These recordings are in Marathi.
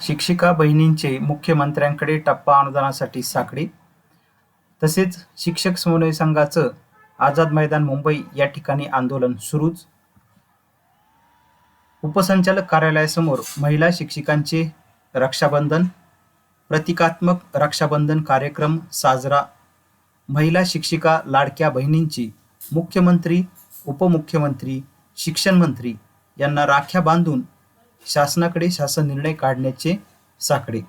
शिक्षिका बहिणींचे मुख्यमंत्र्यांकडे टप्पा अनुदानासाठी साकडे तसेच शिक्षक समन्वय संघाचं आझाद मैदान मुंबई या ठिकाणी आंदोलन सुरूच. उपसंचालक कार्यालयासमोर महिला शिक्षिकांचे रक्षाबंधन प्रतिकात्मक रक्षाबंधन कार्यक्रम साजरा. महिला शिक्षिका लाडक्या बहिणींची मुख्यमंत्री उपमुख्यमंत्री शिक्षण मंत्री यांना राख्या बांधून शासनाकडे शासन निर्णय काढण्याचे साकडे.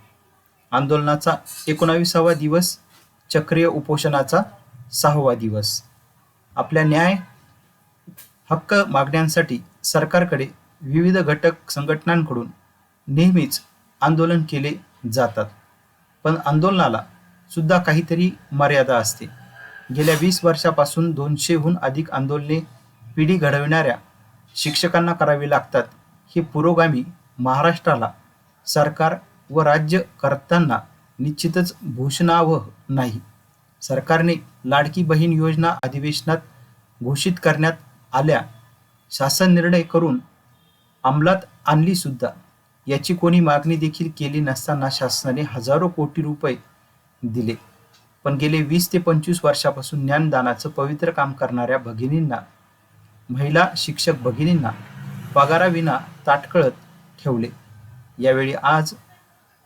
आंदोलनाचा एकोणावीसावा दिवस चक्रीय उपोषणाचा सहावा दिवस. आपल्या न्याय हक्क मागण्यांसाठी सरकारकडे विविध घटक संघटनांकडून नेहमीच आंदोलन केले जातात. पण आंदोलनाला सुद्धा काहीतरी मर्यादा असते. गेल्या वीस वर्षापासून दोनशेहून अधिक आंदोलने पिढी घडविणाऱ्या शिक्षकांना करावी लागतात. हे पुरोगामी महाराष्ट्राला सरकार व राज्य करताना निश्चितच भूषणावह नाही. सरकारने लाडकी बहीण योजना अधिवेशनात घोषित करण्यात आल्या. शासन निर्णय करून अंमलात आणली सुद्धा. याची कोणी मागणी देखील केली नसताना शासनाने हजारो कोटी रुपये दिले. पण गेले वीस ते पंचवीस वर्षापासून ज्ञानदानाचं पवित्र काम करणाऱ्या भगिनींना महिला शिक्षक भगिनींना पगाराविना ताटकळत ठेवले. यावेळी आज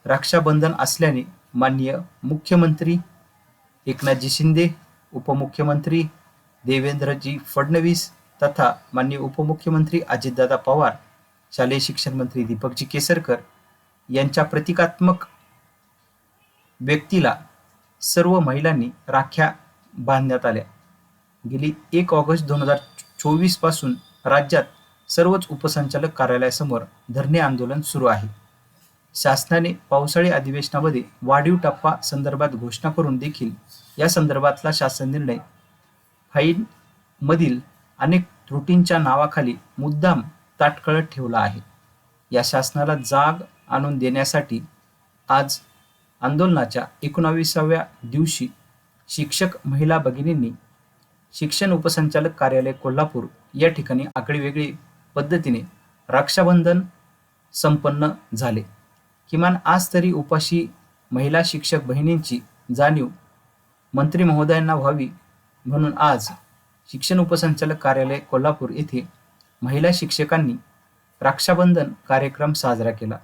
रक्षाबंधन असल्याने माननीय मुख्यमंत्री एकनाथजी शिंदे उपमुख्यमंत्री देवेंद्रजी फडणवीस तथा माननीय उपमुख्यमंत्री अजितदादा पवार शालेय शिक्षण मंत्री दीपकजी केसरकर यांच्या प्रतिकात्मक व्यक्तीला सर्व महिलांनी राख्या बांधण्यात आल्या. गेली एक ऑगस्ट दोन हजार चोवीसपासून राज्यात सर्वच उपसंचालक कार्यालयासमोर धरणे आंदोलन सुरू आहे. शासनाने पावसाळी अधिवेशनामध्ये वाढीव टप्पा संदर्भात घोषणा करून देखील या संदर्भातला शासन निर्णय फाईल मधील अनेक त्रुटींच्या नावाखाली मुद्दाम ताटकळत ठेवला आहे. या शासनाला जाग आणून देण्यासाठी आज आंदोलनाच्या एकोणावीसाव्या दिवशी शिक्षक महिला भगिनींनी शिक्षण उपसंचालक कार्यालय कोल्हापूर या ठिकाणी आगळीवेगळी पद्धतीने रक्षाबंधन संपन्न झाले. किमान आज तरी उपाशी महिला शिक्षक बहिणींची जाणीव मंत्री महोदयांना व्हावी म्हणून आज शिक्षण उपसंचालक कार्यालय कोल्हापूर येथे महिला शिक्षकांनी रक्षाबंधन कार्यक्रम साजरा केला.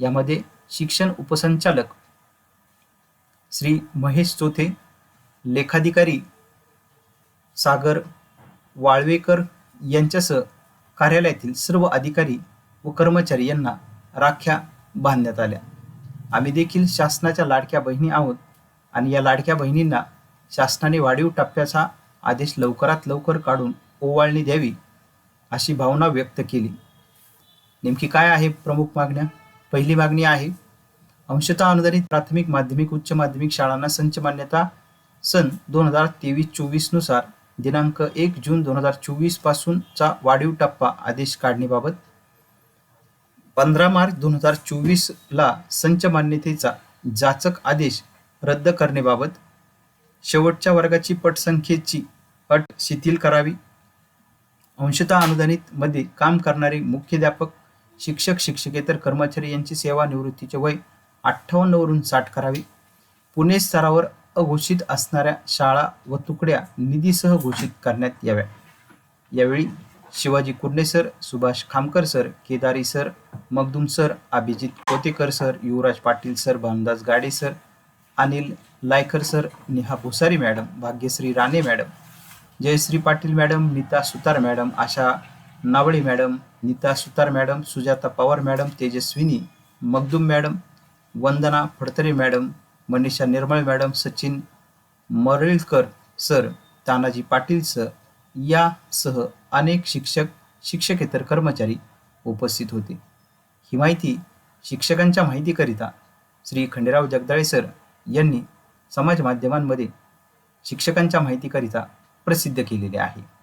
यामध्ये शिक्षण उपसंचालक श्री महेश चोथे लेखाधिकारी सागर वाळवेकर यांच्यासह कार्यालयातील सर्व अधिकारी व कर्मचारी यांना राख्या बांधण्यात आल्या. आम्ही देखील शासनाच्या लाडक्या बहिणी आहोत आणि या लाडक्या बहिणींना शासनाने वाढीव टप्प्याचा आदेश लवकरात लवकर काढून ओवाळणी द्यावी अशी भावना व्यक्त केली. नेमकी काय आहे प्रमुख मागण्या? पहिली मागणी आहे अंशतः अनुदानित प्राथमिक माध्यमिक उच्च माध्यमिक शाळांना संच मान्यता सन दोन हजार तेवीस चोवीसनुसार दिनांक एक जून दोन हजार चोवीस पासूनचा वाढीव टप्पा आदेश काढणेबाबत पंधरा मार्च दोन हजार चोवीसला संच मान्यतेचा जाचक आदेश रद्द करण्याबाबत शेवटच्या वर्गाची पटसंख्येची अट शिथिल करावी. अंशतः अनुदानित मध्ये काम करणारे मुख्याध्यापक शिक्षक शिक्षकेतर कर्मचारी यांची सेवानिवृत्तीचे वय अठ्ठावन्नवरून साठ करावी. पुणे स्तरावर अघोषित असणाऱ्या शाळा व तुकड्या निधीसह घोषित करण्यात याव्या. यावेळी Shivaji Kurne sir Subhash Khamkar sir Kedari sir Magdum sir Abhijit Kotekar sir Yuvraj Patil sir Bhandas Gade sir Anil Laykar sir Neha Bhusari madam Bhagyashree Rane madam Jayashree Patil madam Neeta Sutar madam Asha Navale madam Neeta Sutar madam Sujata Pawar madam Tejaswini Magdum madam Vandana Phadtare madam Manisha Nirmal madam Sachin Maralkar sir Tanaji Patil sir यासह अनेक शिक्षक शिक्षकेतर कर्मचारी उपस्थित होते. ही माहिती शिक्षकांच्या माहितीकरिता श्री खंडेराव जगदाळे सर यांनी समाज माध्यमांमध्ये शिक्षकांच्या माहितीकरिता प्रसिद्ध केलेले आहे.